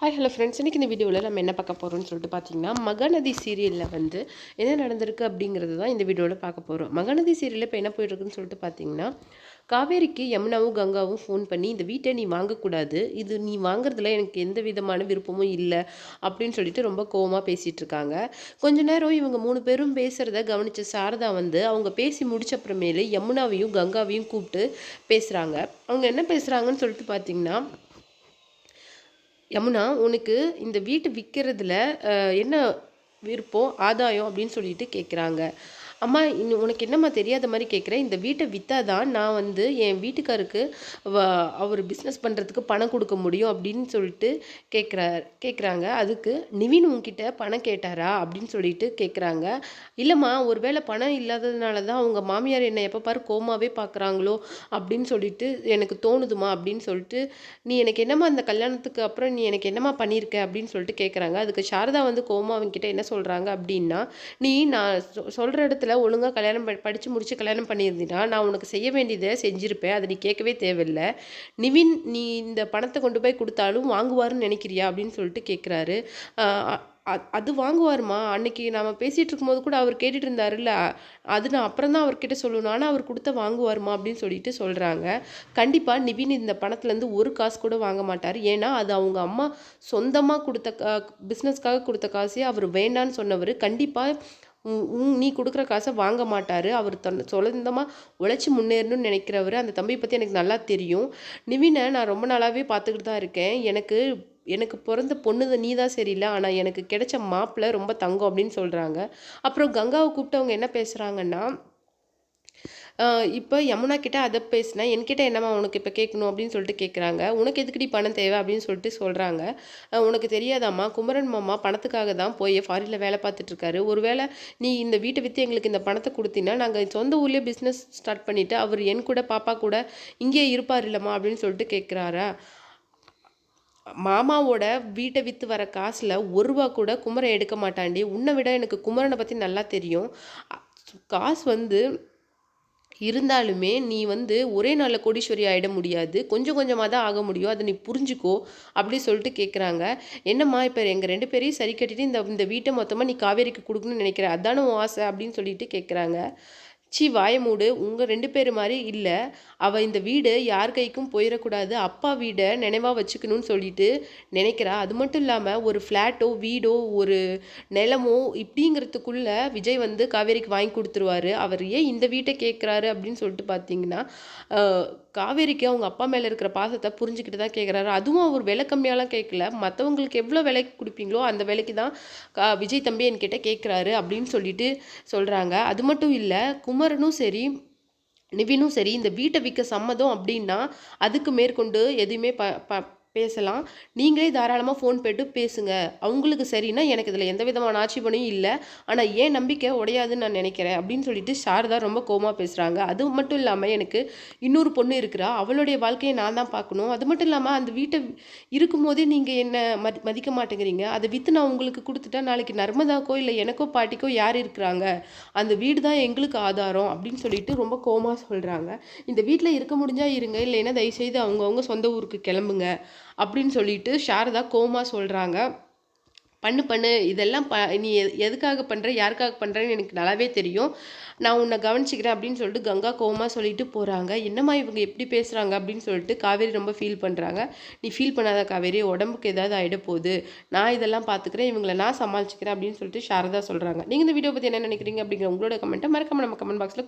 Hi hello friends இன்றைக்கி இந்த வீடியோவில் நம்ம என்ன பார்க்க போகிறோம்னு சொல்லிட்டு பார்த்தீங்கன்னா மகநதி சீரியலில் வந்து என்ன நடந்திருக்கு அப்படிங்கிறது தான் இந்த வீடியோவில் பார்க்க போகிறோம் மகநதி சீரியலில் இப்போ என்ன போயிட்டுருக்குன்னு சொல்லிட்டு பார்த்தீங்கன்னா காவேரிக்கு யமுனாவும் கங்காவும் ஃபோன் பண்ணி இந்த வீட்டை நீ வாங்கக்கூடாது. இது நீ வாங்குறதுல எனக்கு எந்த விதமான விருப்பமும் இல்லை. அப்படின்னு சொல்லிட்டு ரொம்ப கோவமாக பேசிகிட்டு இருக்காங்க. கொஞ்ச நேரம் இவங்க மூணு பேரும் பேசுகிறத கவனித்த சாரதா வந்து அவங்க பேசி முடிச்சப்புறமேலே யமுனாவையும் கங்காவையும் கூப்பிட்டு பேசுகிறாங்க அவங்க என்ன பேசுகிறாங்கன்னு சொல்லிட்டு பார்த்தீங்கன்னா யமுனா உனக்கு இந்த வீட்டு விற்கிறதுல என்ன விருப்பம் ஆதாயம் அப்படின்னு சொல்லிட்டு கேட்குறாங்க அம்மா இன்னும் உனக்கு என்னம்மா தெரியாத மாதிரி கேட்குறேன் இந்த வீட்டை விற்றா தான் நான் வந்து என் வீட்டுக்காருக்கு அவர் பிஸ்னஸ் பண்ணுறதுக்கு பணம் கொடுக்க முடியும் அப்படின்னு சொல்லிட்டு கேட்குறார் கேட்குறாங்க அதுக்கு நிவின் உங்ககிட்ட பணம் கேட்டாரா அப்படின்னு சொல்லிட்டு கேட்குறாங்க இல்லைம்மா ஒருவேளை பணம் இல்லாததுனால தான் அவங்க மாமியார் என்னை எப்போ பாரு கோமாவே பார்க்குறாங்களோ அப்படின்னு சொல்லிட்டு எனக்கு தோணுதுமா அப்படின்னு சொல்லிட்டு நீ எனக்கு என்னம்மா அந்த கல்யாணத்துக்கு அப்புறம் நீ எனக்கு என்னம்மா பண்ணியிருக்க அப்படின்னு சொல்லிட்டு கேட்குறாங்க அதுக்கு சாரதா வந்து கோமா அவங்ககிட்ட என்ன சொல்கிறாங்க அப்படின்னா நீ நான் சொல்கிற இடத்துல நேரத்தில் ஒழுங்காக கல்யாணம் ப படித்து முடித்து கல்யாணம் பண்ணியிருந்தீங்கன்னா நான் உனக்கு செய்ய வேண்டியதை செஞ்சுருப்பேன். அதை நீ கேட்கவே தேவையில்லை. நிவின் நீ இந்த பணத்தை கொண்டு போய் கொடுத்தாலும் வாங்குவாருன்னு நினைக்கிறியா? அப்படின்னு சொல்லிட்டு கேட்குறாரு அது வாங்குவாருமா? அன்னைக்கு நாம் பேசிகிட்டு இருக்கும்போது கூட அவர் கேட்டுட்டு இருந்தாருல்ல. அது நான் அப்புறம் தான் அவர்கிட்ட சொல்லணும். ஆனால் அவர் கொடுத்த வாங்குவாருமா? அப்படின்னு சொல்லிட்டு சொல்கிறாங்க கண்டிப்பாக நிவின் இந்த பணத்துலேருந்து ஒரு காசு கூட வாங்க மாட்டார். ஏன்னா அது அவங்க அம்மா சொந்தமாக கொடுத்த கா பிஸ்னஸ்க்காக கொடுத்த காசே அவர் வேண்டான்னு சொன்னவர். கண்டிப்பாக நீ கொடுக்குற காசை வாங்க மாட்டார். அவர் தன் சொந்தமாக உழைச்சி முன்னேறணும்னு நினைக்கிறவர். அந்த தம்பியை பற்றி எனக்கு நல்லா தெரியும். நிவினை நான் ரொம்ப நாளாகவே பார்த்துக்கிட்டு தான் இருக்கேன். எனக்கு எனக்கு பிறந்த பொண்ணு நீ தான் சரியில்லை. ஆனால் எனக்கு கிடைச்ச மாப்பிள்ளை ரொம்ப தங்கம் அப்படின்னு சொல்கிறாங்க அப்புறம் கங்காவை கூப்பிட்டவங்க என்ன பேசுகிறாங்கன்னா இப்போ யமுனா கிட்ட அதை பேசினா என்கிட்ட என்னம்மா உனக்கு இப்போ கேட்கணும் அப்படின்னு சொல்லிட்டு கேட்குறாங்க உனக்கு எதுக்கடி பணம் தேவை அப்படின்னு சொல்லிட்டு சொல்கிறாங்க உனக்கு தெரியாதாம்மா குமரன் மாமா பணத்துக்காக தான் போய் ஃபாரினில் வேலை பார்த்துட்ருக்காரு ஒரு வேளை நீ இந்த வீட்டை விற்று எங்களுக்கு இந்த பணத்தை கொடுத்தீங்கன்னா நாங்கள் சொந்த ஊர்லேயே பிஸ்னஸ் ஸ்டார்ட் பண்ணிவிட்டு அவர் என் கூட பாப்பா கூட இங்கேயே இருப்பார் இல்லைம்மா அப்படின்னு சொல்லிட்டு கேட்குறாரா மாமாவோட வீட்டை விற்று வர காசில் ஒரு ரூபா கூட குமரன் எடுக்க மாட்டாண்டி உன்னை விட எனக்கு குமரனை பற்றி நல்லா தெரியும். காசு வந்து இருந்தாலுமே நீ வந்து ஒரே நாளில் கோடீஸ்வரி ஆகிட முடியாது. கொஞ்சம் கொஞ்சமாக தான் ஆக முடியும். அதை நீ புரிஞ்சுக்கோ அப்படி சொல்லிட்டு கேட்குறாங்க என்னம்மா இப்போ எங்கள் ரெண்டு பேரையும் சரி கட்டிட்டு இந்த இந்த வீட்டை மொத்தமாக நீ காவேரிக்கு கொடுக்கணும்னு நினைக்கிற? அதான உன் ஆசை அப்படின்னு சொல்லிட்டு கேட்குறாங்க சி வாயமூடு உங்கள் ரெண்டு பேர் மாதிரி இல்லை. அவள் இந்த வீடு யார் கைக்கும் போயிடக்கூடாது அப்பா வீடை நினைவாக வச்சுக்கணும்னு சொல்லிட்டு நினைக்கிறா. அது மட்டும் இல்லாமல் ஒரு ஃப்ளாட்டோ வீடோ ஒரு நிலமோ இப்படிங்கிறதுக்குள்ள விஜய் வந்து காவேரிக்கு வாங்கி கொடுத்துருவாரு. அவர் ஏன் இந்த வீட்டை கேட்குறாரு அப்படின்னு சொல்லிட்டு பார்த்தீங்கன்னா காவேரிக்கு அவங்க அப்பா மேலே இருக்கிற பாசத்தை புரிஞ்சுக்கிட்டு தான் கேட்குறாரு அதுவும் அவர் விலை கம்மியாலாம் கேட்கல மற்றவங்களுக்கு எவ்வளோ விலைக்கு கொடுப்பீங்களோ அந்த விலைக்கு தான் கா விஜய் தம்பி என்கிட்ட கேட்குறாரு அப்படின்னு சொல்லிட்டு சொல்கிறாங்க அது மட்டும் இல்லை குமரனும் சரி நிவினும் சரி இந்த வீட்டை விற்க சம்மதம் அப்படின்னா அதுக்கு மேற்கொண்டு எதுவுமே ப ப பேசலாம். நீங்களே தாராளமாக ஃபோன் போய்ட்டு பேசுங்க. அவங்களுக்கு சரின்னா எனக்கு இதில் எந்த விதமான ஆட்சேபனையும் இல்லை. ஆனால் ஏன் நம்பிக்கை உடையாதுன்னு நான் நினைக்கிறேன் அப்படின்னு சொல்லிட்டு சாரதா ரொம்ப கோமா பேசுகிறாங்க அது மட்டும் இல்லாமல் எனக்கு இன்னொரு பொண்ணு இருக்கிறா. அவளுடைய வாழ்க்கையை நான் தான் பார்க்கணும். அது மட்டும் இல்லாமல் அந்த வீட்டை இருக்கும்போதே நீங்கள் என்ன மதி மதிக்க மாட்டேங்கிறீங்க. அதை விற்று நான் உங்களுக்கு கொடுத்துட்டா நாளைக்கு நர்மதாக்கோ இல்லை எனக்கோ பாட்டிக்கோ யார் இருக்கிறாங்க? அந்த வீடு தான் எங்களுக்கு ஆதாரம் அப்படின்னு சொல்லிட்டு ரொம்ப கோமா சொல்கிறாங்க இந்த வீட்டில் இருக்க முடிஞ்சால் இருங்க. இல்லைன்னா தயவுசெய்து அவங்கவுங்க சொந்த ஊருக்கு கிளம்புங்க. அப்படின்னு சொல்லிட்டு சாரதா கோமா சொல்கிறாங்க பண்ணு பண்ணு இதெல்லாம் ப நீ எதுக்காக பண்ணுற யாருக்காக பண்ணுறேன்னு எனக்கு நல்லாவே தெரியும். நான் உன்னை கவனிச்சிக்கிறேன் அப்படின்னு சொல்லிட்டு கங்கா கோமா சொல்லிட்டு போகிறாங்க என்னம்மா இவங்க எப்படி பேசுகிறாங்க அப்படின்னு சொல்லிட்டு காவேரி ரொம்ப ஃபீல் பண்ணுறாங்க நீ ஃபீல் பண்ணாத காவேரி உடம்புக்கு ஏதாவது ஆகிட போகுது. நான் இதெல்லாம் பார்த்துக்கிறேன் இவங்களை நான் சமாளிச்சிக்கிறேன் அப்படின்னு சொல்லிட்டு சாரதா சொல்கிறாங்க நீங்கள் இந்த வீடியோ பற்றி என்ன நினைக்கிறீங்க அப்படிங்கிற உங்களோட கமெண்ட்டை மறக்காம நம்ம கமெண்ட் பாக்ஸில்